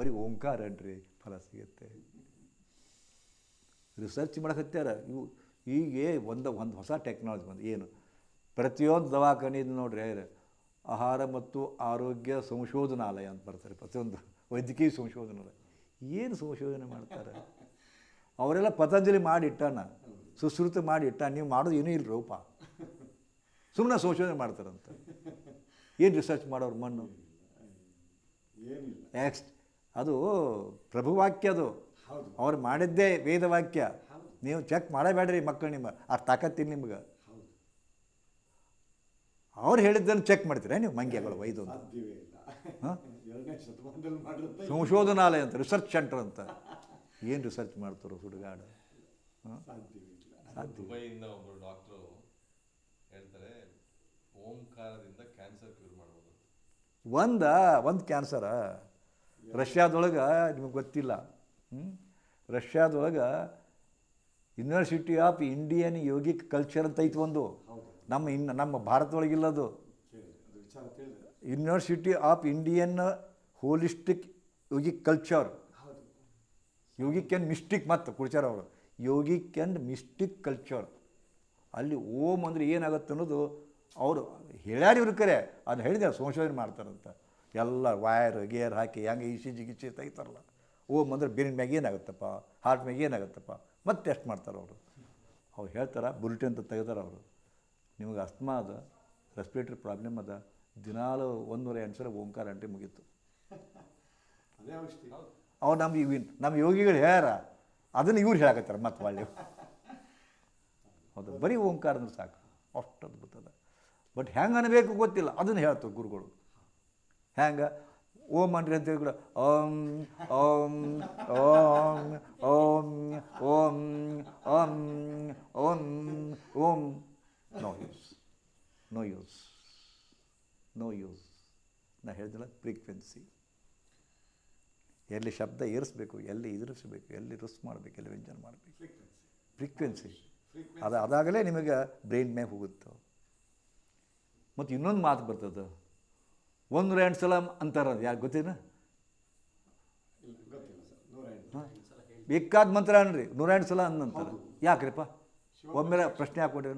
ಬರೀ ಓಂಕಾರ ಅನ್ರಿ ಫಲ ಸಿಗುತ್ತೆ. ರಿಸರ್ಚ್ ಮಾಡಕತ್ಯಾರ ಇವು ಈಗೇ ಒಂದು ಒಂದು ಹೊಸ ಟೆಕ್ನಾಲಜಿ ಬಂದು ಏನು? ಪ್ರತಿಯೊಂದು ದವಾಖಾನೆ ಇದು ನೋಡ್ರಿ ಆಹಾರ ಮತ್ತು ಆರೋಗ್ಯ ಸಂಶೋಧನಾಲಯ ಅಂತ ಬರ್ತಾರೆ ಪ್ರತಿಯೊಂದು ವೈದ್ಯಕೀಯ ಸಂಶೋಧನಾಲಯ. ಏನು ಸಂಶೋಧನೆ ಮಾಡ್ತಾರೆ? ಅವರೆಲ್ಲ ಪತಂಜಲಿ ಮಾಡಿಟ್ಟಾನ ಸುಶ್ರುತ ಮಾಡಿಟ್ಟ ನೀವು ಮಾಡೋದು ಏನೂ ಇಲ್ಲ ರೂಪ. ಸುಮ್ಮನೆ ಸಂಶೋಧನೆ ಮಾಡ್ತಾರಂತ. ಏನು ರಿಸರ್ಚ್ ಮಾಡೋರು ಮಣ್ಣು? ಏನಿಲ್ಲ. ನೆಕ್ಸ್ಟ್ ಅದು ಪ್ರಭುವಾಕ್ಯ ಅದು. ಹೌದು. ಅವ್ರು ಮಾಡಿದ್ದೇ ವೇದವಾಕ್ಯ. ನೀವು ಚೆಕ್ ಮಾಡಬೇಡ್ರಿ ಮಕ್ಕಳು ನಿಮ್ಮ ಆ ತಾಕತ್ತಿಲ್ಲ ನಿಮ್ಗೆ. ಹೌದು. ಅವ್ರು ಹೇಳಿದ್ದನ್ನು ಚೆಕ್ ಮಾಡ್ತೀರಾ ನೀವು ಮಂಗ್ಯಗಳು ವೈದ್ಯ ಸಂಶೋಧನಾಲಯ ಅಂತ ರಿಸರ್ಚ್ ಸೆಂಟರ್ ಅಂತ. ಏನು ರಿಸರ್ಚ್ ಮಾಡ್ತಾರೋ ಸಾಧ್ಯ. ದುಬೈಯಿಂದ ಒಬ್ಬರು ಡಾಕ್ಟ್ರು ಹೇಳ್ತಾರೆ ಓಂಕಾರದಿಂದ ಕ್ಯಾನ್ಸರ್ ಕ್ಯೂರ್ ಮಾಡ್ಬೋದು ಅಂತ. ಒಂದ? ಒಂದು ಕ್ಯಾನ್ಸರ ರಷ್ಯಾದೊಳಗೆ ನಿಮಗೆ ಗೊತ್ತಿಲ್ಲ? ರಷ್ಯಾದೊಳಗೆ university of Indian yogic culture ಅಂತ ಐತಿ ಒಂದು. ನಮ್ಮ ಇನ್ನು ನಮ್ಮ ಭಾರತದೊಳಗಿಲ್ಲದು. University of Indian holistic yogic culture yogic and mystic ಮತ್ತು ಕುಡ್ಚಾರ ಅವರು. ಯೋಗಿಕ್ ಆ್ಯಂಡ್ ಮಿಸ್ಟಿಕ್ ಕಲ್ಚರ್ ಅಲ್ಲಿ ಓಮ್ ಅಂದರೆ ಏನಾಗುತ್ತೆ ಅನ್ನೋದು ಅವರು ಹೇಳ್ಯಾರ ಇವ್ರ ಕರೆ. ಅದು ಹೇಳಿದೆ, ಸಂಶೋಧನೆ ಮಾಡ್ತಾರಂತ. ಎಲ್ಲ ವೈರ್ ಗೇರ್ ಹಾಕಿ ಹೆಂಗೆ ಈ ಸಿ ಜಿ ಗಿಸಿ ತೆಗಿತಾರಲ್ಲ. ಓಮ್ ಅಂದರೆ ಬೇರಿನ ಮ್ಯಾಗ ಏನಾಗುತ್ತಪ್ಪ? ಹಾರ್ಟ್ ಮ್ಯಾಗ ಏನಾಗುತ್ತಪ್ಪ? ಮತ್ತೆ ಟೆಸ್ಟ್ ಮಾಡ್ತಾರೆ ಅವರು. ಅವ್ರು ಹೇಳ್ತಾರೆ ಬುಲೆಟಿನ್ ಅಂತ ತೆಗೆದಾರೆ ಅವರು. ನಿಮಗೆ ಅಸ್ತಮಾ ಅದ ರೆಸ್ಪಿರೇಟರಿ ಪ್ರಾಬ್ಲಮ್ ಅದ ದಿನಾಲು ಒಂದೂವರೆ ಎಂಟು ಸಲ ಓಂಕಾರ ಗಂಟೆ ಮುಗೀತು. ಅವ್ರು ನಮ್ಮ ಇವ್ ನಮ್ಮ ಯೋಗಿಗಳು ಹೇಳ ಅದನ್ನು ಇವ್ರು ಹೇಳಕತ್ತಾರೆ ಮತ್ತೆ ಒಳ್ಳೆ ಹೌದು ಬರೀ ಓಂಕಾರ ಅಂದ್ರೆ ಸಾಕು. ಅಷ್ಟು ಅದ್ಭುತ ಅದ. ಬಟ್ ಹೆಂಗೆ ಅನ್ಬೇಕು ಗೊತ್ತಿಲ್ಲ ಅದನ್ನು ಹೇಳ್ತಾರೆ ಗುರುಗಳು. ಹೆಂಗೆ ಓಂ ಅನ್ರಿ ಅಂತ ಹೇಳಿ ಕೂಡ Om Om Om Om Om Om Om Om. No use no use no use ನಾ ಹೇಳಿದಿಲ್ಲ ಫ್ರೀಕ್ವೆನ್ಸಿ ಎಲ್ಲಿ ಶಬ್ದ ಏರಿಸ್ಬೇಕು ಎಲ್ಲಿ ಎದುರಿಸಬೇಕು ಎಲ್ಲಿ ರುಸ್ ಮಾಡಬೇಕು ಎಲ್ಲಿ ವ್ಯಂಜನ ಮಾಡಬೇಕು? ಫ್ರೀಕ್ವೆನ್ಸಿ ಫ್ರೀಕ್ವೆನ್ಸಿ ಅದು ಅದಾಗಲೇ ನಿಮಗೆ ಬ್ರೈನ್ ಮೇಲೆ ಹೋಗುತ್ತೆ? ಮತ್ತು ಇನ್ನೊಂದು ಮಾತು ಬರ್ತದೆ. ಒಂದು ಎರಡು ಸಲ ಅಂತಾರ ಗೊತ್ತೇನು? ಸರ್ ನೂರ ಎಂಟು ಬೇಕಾದ ಮಂತ್ರ ಅನ್ರಿ, ನೂರೆಂಟು ಸಲ ಅಂದಂತಾರೆ. ಯಾಕ್ರಿಪ್ಪ? ಒಮ್ಮೆಲೆ ಪ್ರಶ್ನೆ ಹಾಕ್ಕೊಡ್ರಿ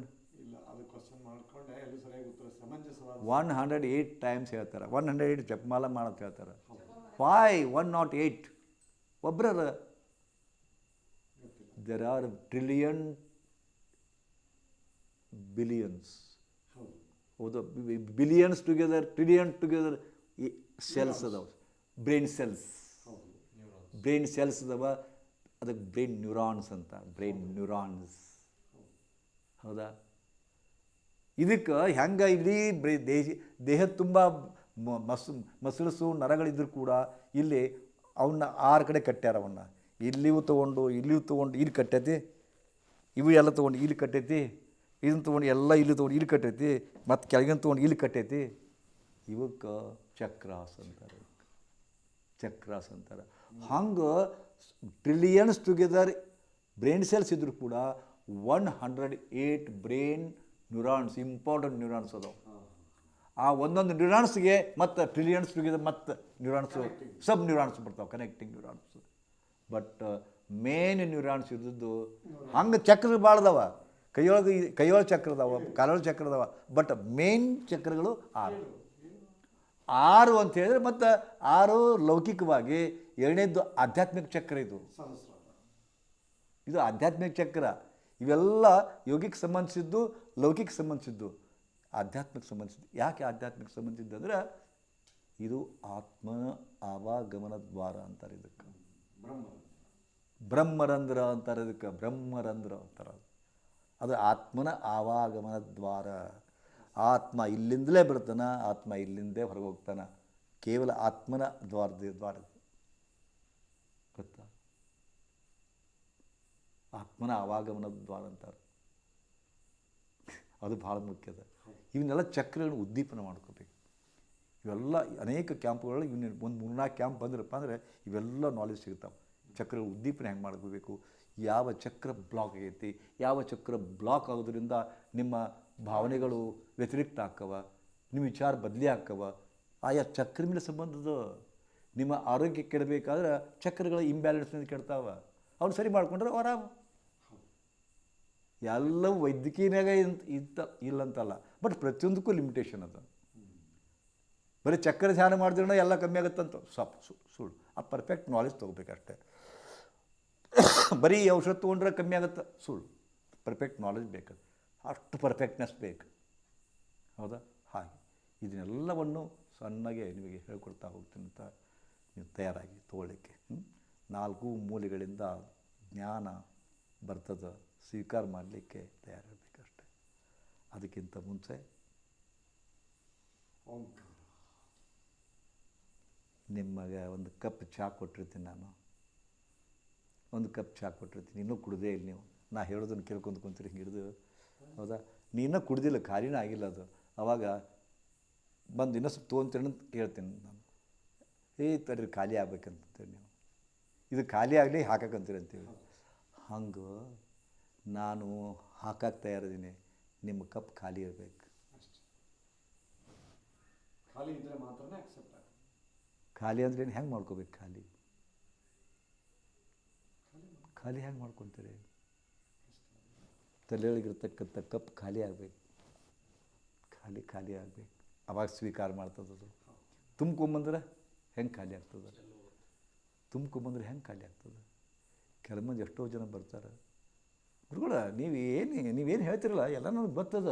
ಇಲ್ಲ ಅದು ಕ್ವಶನ್ ಮಾಡ್ಕೊಂಡೆ ಎಲ್ಲೂ ಸರಿಯಾಗಿ ಉತ್ತರ ಸಮಂಜಸವಾದ ಒನ್ ಹಂಡ್ರೆಡ್ ಏಯ್ಟ್ ಟೈಮ್ಸ್ ಹೇಳ್ತಾರೆ. ಒನ್ ಹಂಡ್ರೆಡ್ ಏಯ್ಟ್ ಜಪಮಾಲ ಮಾಡೋದು ಹೇಳ್ತಾರೆ. ಫೈ ಒನ್ ನಾಟ್ ಏಯ್ಟ್ ಒಬ್ಬರ ದೆರ್ ಆರ್ ಟ್ರಿಲಿಯನ್ ಬಿಲಿಯನ್ಸ್ ಹೌದು billions together trillion together cells ಅದಾವೆ. ಬ್ರೈನ್ ಸೆಲ್ಸ್ ಬ್ರೈನ್ ಸೆಲ್ಸ್ ಅದಾವ ಅದಕ್ಕೆ ಬ್ರೈನ್ ನ್ಯೂರಾನ್ಸ್ ಅಂತ ಬ್ರೈನ್ ನ್ಯೂರಾನ್ಸ್ ಹೌದಾ? ಇದಕ್ಕೆ ಹೆಂಗೆ ಇಡೀ ಬ್ರೈ ದೇಹ ದೇಹ ತುಂಬ ಮ- ಮಸ್ ಮಸಳಸು ನರಗಳಿದ್ರು ಕೂಡ ಇಲ್ಲಿ ಅವನ್ನ ಆರು ಕಡೆ ಕಟ್ಟ್ಯಾರ ಅವನ್ನ ಇಲ್ಲಿಯೂ ತೊಗೊಂಡು ಇಲ್ಲಿಯೂ ತೊಗೊಂಡು ಇಲ್ಲಿ ಕಟ್ಟೈತಿ ಇವು ಎಲ್ಲ ತೊಗೊಂಡು ಇಲ್ಲಿ ಕಟ್ಟೈತಿ. ಇದನ್ನ ತೊಗೊಂಡು ಎಲ್ಲ ಇಲ್ಲಿ ತೊಗೊಂಡು ಇಲ್ಲಿ ಕಟ್ಟೈತಿ ಮತ್ತು ಕೆಳಗಿನ ತೊಗೊಂಡು ಇಲ್ಲಿ ಕಟ್ಟೈತಿ. ಇವಕ್ಕೆ ಚಕ್ರಾಸ್ ಅಂತಾರೆ. ಚಕ್ರಾಸ್ ಅಂತಾರೆ. ಹಂಗೆ ಟ್ರಿಲಿಯನ್ಸ್ ಟುಗೆದರ್ ಬ್ರೈನ್ ಸೆಲ್ಸ್ ಇದ್ದರೂ ಕೂಡ one hundred eight brain neurons important neurons ಅದಾವೆ. ಆ ಒಂದೊಂದು ನ್ಯೂರಾನ್ಸ್ಗೆ ಮತ್ತು ಟ್ರಿಲಿಯನ್ಸ್ ಟುಗೆದರ್ ಮತ್ತು ನ್ಯೂರಾನ್ಸು ಸಬ್ ನ್ಯೂರಾನ್ಸ್ ಬರ್ತಾವೆ connecting neurons but main neurons ಇದ್ದದ್ದು ಹಂಗೆ ಚಕ್ರ ಭಾಳ ಕೈಯೊಳಗೆ ಈ- ಚಕ್ರದವ ಚಕ್ರ ಚಕ್ರದವ ಬಟ್ ಮೇನ್ ಚಕ್ರಗಳು ಆರು. ಆರು ಅಂತ ಹೇಳಿದ್ರೆ ಮತ್ತು ಆರು ಲೌಕಿಕವಾಗಿ ಎರಡನೇದು ಆಧ್ಯಾತ್ಮಿಕ ಚಕ್ರ ಇದು. ಇದು ಆಧ್ಯಾತ್ಮಿಕ ಚಕ್ರ. ಇವೆಲ್ಲ ಯೋಗಿಗೆ ಸಂಬಂಧಿಸಿದ್ದು ಲೌಕಿಕ ಸಂಬಂಧಿಸಿದ್ದು ಆಧ್ಯಾತ್ಮಿಕ ಸಂಬಂಧಿಸಿದ್ದು. ಯಾಕೆ ಆಧ್ಯಾತ್ಮಿಕ ಸಂಬಂಧಿಸಿದ್ದು ಅಂದ್ರೆ ಇದು ಆತ್ಮ ಆವಾಗಮನ ದ್ವಾರ ಅಂತಾರೆ ಇದಕ್ಕೆ. ಬ್ರಹ್ಮ. ಬ್ರಹ್ಮರಂಧ್ರ ಅಂತಾರೆ ಇದಕ್ಕೆ. ಬ್ರಹ್ಮರಂಧ್ರ ಅಂತಾರೆ ಅದು ಆತ್ಮನ ಆವಾಗಮನ ದ್ವಾರ ಆತ್ಮ ಇಲ್ಲಿಂದಲೇ ಬಿಡ್ತಾನ ಆತ್ಮ ಇಲ್ಲಿಂದೇ ಹೊರಗೆ ಹೋಗ್ತಾನೆ ಕೇವಲ ಆತ್ಮನ ದ್ವಾರದ ದ್ವಾರ. ಗೊತ್ತಾ? ಆತ್ಮನ ಆವಾಗಮನ ದ್ವಾರ ಅಂತಾರೆ. ಅದು ಭಾಳ ಮುಖ್ಯದ ಇವನ್ನೆಲ್ಲ ಚಕ್ರಗಳನ್ನ ಉದ್ದೀಪನ ಮಾಡ್ಕೋಬೇಕು. ಇವೆಲ್ಲ ಅನೇಕ ಕ್ಯಾಂಪ್ಗಳಲ್ಲಿ ಇವನ್ನ ಒಂದು ಮೂರ್ನಾಲ್ಕು ಕ್ಯಾಂಪ್ ಬಂದ್ರಪ್ಪ ಅಂದರೆ ಇವೆಲ್ಲ ನಾಲೆಜ್ ಸಿಗ್ತಾವೆ. ಚಕ್ರ ಉದ್ದೀಪನ ಹೆಂಗೆ ಮಾಡ್ಕೋಬೇಕು? ಯಾವ ಚಕ್ರ ಬ್ಲಾಕ್ ಆಗೈತಿ, ಯಾವ ಚಕ್ರ ಬ್ಲಾಕ್ ಆಗೋದ್ರಿಂದ ನಿಮ್ಮ ಭಾವನೆಗಳು ವ್ಯತಿರಿಕ್ತ ಆಕ್ಕವ ನಿಮ್ಮ ವಿಚಾರ ಬದಲಿ ಆಕ್ಕವ ಆಯಾ ಚಕ್ರ ಮೇಲೆ ಸಂಬಂಧದ ನಿಮ್ಮ ಆರೋಗ್ಯ ಕೆಡಬೇಕಾದ್ರೆ ಚಕ್ರಗಳ ಇಂಬ್ಯಾಲೆನ್ಸ್ನಿಂದ ಕೆಡ್ತಾವ. ಅವ್ನು ಸರಿ ಮಾಡ್ಕೊಂಡ್ರೆ ಆರಾಮ. ಎಲ್ಲವೂ ವೈದ್ಯಕೀಯನಾಗ ಇಂತ ಇಂತ ಇಲ್ಲಂತಲ್ಲ ಬಟ್ ಪ್ರತಿಯೊಂದಕ್ಕೂ ಲಿಮಿಟೇಷನ್ ಅದ. ಬರೀ ಚಕ್ರ ಧ್ಯಾನ ಮಾಡಿದ್ರೆ ಎಲ್ಲ ಕಮ್ಮಿ ಆಗುತ್ತಂತ. ಸಪ್ ಸುಳ್ಳು. ಆ ಪರ್ಫೆಕ್ಟ್ ನಾಲೆಜ್ ತೊಗೋಬೇಕಷ್ಟೆ. ಬರೀ ಔಷಧ ತೊಗೊಂಡ್ರೆ ಕಮ್ಮಿ ಆಗುತ್ತೆ. ಸುಳ್ಳು. ಪರ್ಫೆಕ್ಟ್ ನಾಲೆಜ್ ಬೇಕು. ಅಷ್ಟು ಪರ್ಫೆಕ್ಟ್ನೆಸ್ ಬೇಕು. ಹೌದಾ? ಹಾಗೆ. ಇದನ್ನೆಲ್ಲವನ್ನು ಸಣ್ಣಗೆ ನಿಮಗೆ ಹೇಳ್ಕೊಡ್ತಾ ಹೋಗ್ತೀನಿ ಅಂತ ನೀವು ತಯಾರಾಗಿ ತೊಗೊಳ್ಳಿಕ್ಕೆ? ನಾಲ್ಕು ಮೂಲೆಗಳಿಂದ ಜ್ಞಾನ ಬರ್ತದೆ ಸ್ವೀಕಾರ ಮಾಡಲಿಕ್ಕೆ ತಯಾರಿರಬೇಕಷ್ಟೆ ಅದಕ್ಕಿಂತ ಮುಂಚೆ ನಿಮಗೆ ಒಂದು ಕಪ್ ಚಹಾ ಕೊಟ್ಟಿರ್ತೀನಿ ನಾನು. ಒಂದು ಕಪ್ ಚಹಾ ಕೊಟ್ಟಿರ್ತೀನಿ. ಇನ್ನೂ ಕುಡ್ದೇ ಇಲ್ಲ ನೀವು. ನಾ ಹೇಳೋದನ್ನು ಕೇಳ್ಕೊಂಡು ಕುಂತೀರಿ ಹಿಂಗೆ ಹಿಡಿದು. ಹೌದಾ? ನೀ ಇನ್ನೂ ಕುಡ್ದಿಲ್ಲ ಖಾಲಿನೇ ಆಗಿಲ್ಲ ಅದು. ಅವಾಗ ಬಂದು ಇನ್ನೂ ಸ್ವಲ್ಪ ತೊಗೊಂತೀನಿ ಅಂತ ಕೇಳ್ತೀನಿ ನಾನು. ಏ ತಡ್ರಿ ಖಾಲಿ ಆಗ್ಬೇಕಂತೀರಿ ನೀವು. ಇದು ಖಾಲಿ ಆಗಲಿ ಹಾಕಕ್ಕಂತೀರಿ ಅಂತೀವಿ ಹಂಗೆ ನಾನು ಹಾಕಕ್ಕೆ ತಯಾರಿದ್ದೀನಿ. ನಿಮ್ಮ ಕಪ್ ಖಾಲಿ ಇರಬೇಕು. ಖಾಲಿ ಅಕ್ಸೆಪ್ಟ್ ಆಗುತ್ತೆ ಖಾಲಿ ಅಂದ್ರೆ ಹೆಂಗೆ ಮಾಡ್ಕೋಬೇಕು ಖಾಲಿ? ಖಾಲಿ ಹ್ಯಾಂಗೆ ಮಾಡ್ಕೊತೀರಿ? ತಲೆಯೊಳಗಿರ್ತಕ್ಕಂಥ ಕಪ್ ಖಾಲಿ ಆಗಬೇಕು. ಖಾಲಿ ಖಾಲಿ ಆಗಬೇಕು. ಅವಾಗ ಸ್ವೀಕಾರ ಮಾಡ್ತದದು. ತುಂಬ್ಕೊಂಬಂದ್ರೆ ಹೆಂಗೆ ಖಾಲಿ ಆಗ್ತದೆ? ತುಂಬ್ಕೊಂಬಂದ್ರೆ ಹೆಂಗೆ ಖಾಲಿ ಆಗ್ತದೆ? ಕೆಲ ಮಂದಿ ಎಷ್ಟೋ ಜನ ಬರ್ತಾರೆ. ಗುರುಗಳ, ನೀವು ಏನು ನೀವೇನು ಹೇಳ್ತಿರಲ್ಲ? ಎಲ್ಲ ನನಗೆ ಗೊತ್ತದ.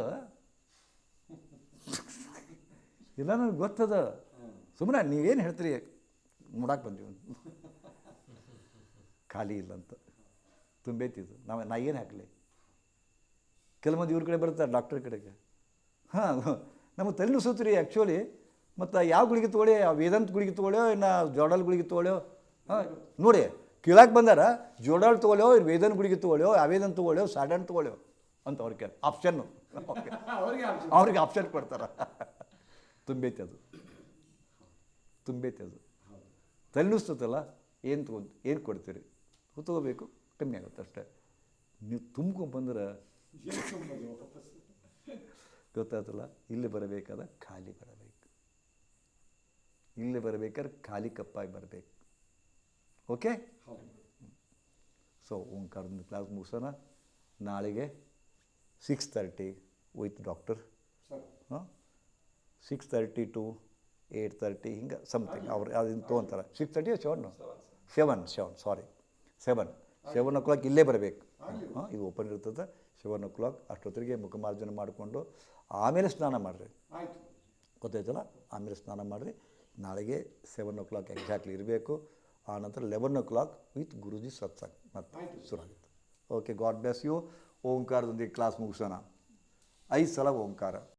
ಎಲ್ಲ ನನಗೆ ಗೊತ್ತದ. ಸುಮ್ಮನೆ ನೀವೇನು ಹೇಳ್ತೀರಿ? ನೋಡಕ್ಕೆ ಬಂದೀವಿ. ಖಾಲಿ ಇಲ್ಲ ಅಂತ. ತುಂಬೈತಿದು ನಾವು ನಾ ಏನು ಹಾಕಲಿ? ಕೆಲವೊಂದು ಇವ್ರ ಕಡೆ ಬರ್ತಾರೆ ಡಾಕ್ಟರ್ ಕಡೆಗೆ. ಹಾಂ ನಮಗೆ ತಲೆ ಸೂತ್ರಿ ಆ್ಯಕ್ಚುಲಿ ಮತ್ತು ಯಾವ ಗುಳಿಗೆ ತೊಗೊಳ್ಳಿ ಆ ವೇದಾಂತ ಗುಳಿಗೆ ತೊಗೊಳ್ಯೋ ಇನ್ನು ಜೋಡಲ್ ಗುಳಿಗೆ ತೊಗೊಳ್ಯೋ ಹಾಂ ನೋಡಿ ಕೀಳಾಕೆ ಬಂದಾರ ಜೋಡಾಳ್ ತೊಗೊಳ್ಯೋ ಇನ್ನು ವೇದನ್ ಗುಳಿಗೆ ತೊಗೊಳ್ಳೋ ಅವೇದನ್ ತೊಗೊಳ್ಯೋ ಸಾಡನ್ ತೊಗೊಳ್ಯೋ ಅಂತ ಅವ್ರಿಗೆ ಆಪ್ಷನ್ನು ಅವ್ರಿಗೆ ಆಪ್ಷನ್ ಅವ್ರಿಗೆ ಆಪ್ಷನ್ ಕೊಡ್ತಾರೆ. ತುಂಬೈತೆ ಅದು. ತುಂಬೈತೆ ಅದು. ತಲೆನಿಸ್ತದಲ್ಲ ಏನು ತೊಗೊಂಡು ಏನು ಕೊಡ್ತೀರಿ? ತೊಗೋಬೇಕು. ಕಮ್ಮಿ ಆಗುತ್ತೆ ಅಷ್ಟೇ. ನೀವು ತುಂಬ್ಕೊಂಬಂದ್ರೆ ಗೊತ್ತಾಯ್ತಲ್ಲ? ಇಲ್ಲಿ ಬರಬೇಕಾದ ಖಾಲಿ ಬರಬೇಕು. ಇಲ್ಲಿ ಬರಬೇಕಾದ್ರೆ ಖಾಲಿ ಕಪ್ಪಾಗಿ ಬರಬೇಕು. ಓಕೆ? ಸೊ ಓಂಕಾರದ ಕ್ಲಾಸ್ ಮುಗಿಸೋಣ. ನಾಳೆಗೆ ಸಿಕ್ಸ್ ತರ್ಟಿ ವಿತ್ ಡಾಕ್ಟರ್ ಹಾಂ? Six thirty to eight thirty ಹಿಂಗೆ ಸಮಥಿಂಗ್ ಅವ್ರು ಅದನ್ನು ತೊಗೊಂತಾರೆ. Six thirty seven seven seven sorry seven seven o'clock ಇಲ್ಲೇ ಬರಬೇಕು. ಹಾಂ ಇದು ಓಪನ್ ಇರ್ತದೆ. ಸೆವೆನ್ ಓ ಕ್ಲಾಕ್ ಅಷ್ಟೊತ್ತಿಗೆ ಮುಖಮಾರ್ಜನೆ ಮಾಡಿಕೊಂಡು ಆಮೇಲೆ ಸ್ನಾನ ಮಾಡಿರಿ. ಗೊತ್ತಾಯ್ತಲ್ಲ? ಆಮೇಲೆ ಸ್ನಾನ ಮಾಡಿರಿ. ನಾಳೆಗೆ ಸೆವೆನ್ ಓ ಕ್ಲಾಕ್ ಎಕ್ಸಾಕ್ಟ್ಲಿ ಇರಬೇಕು. ಆನಂತರ eleven o'clock with Guruji satsang ಮತ್ತೆ. ಶುರು ಆಗುತ್ತೆ ಓಕೆ ಗಾಡ್ ಬ್ಲೆಸ್ ಯು ಓಂಕಾರದೊಂದಿಗೆ ಕ್ಲಾಸ್ ಮುಗಿಸೋಣ. ಐದು ಸಲ ಓಂಕಾರ.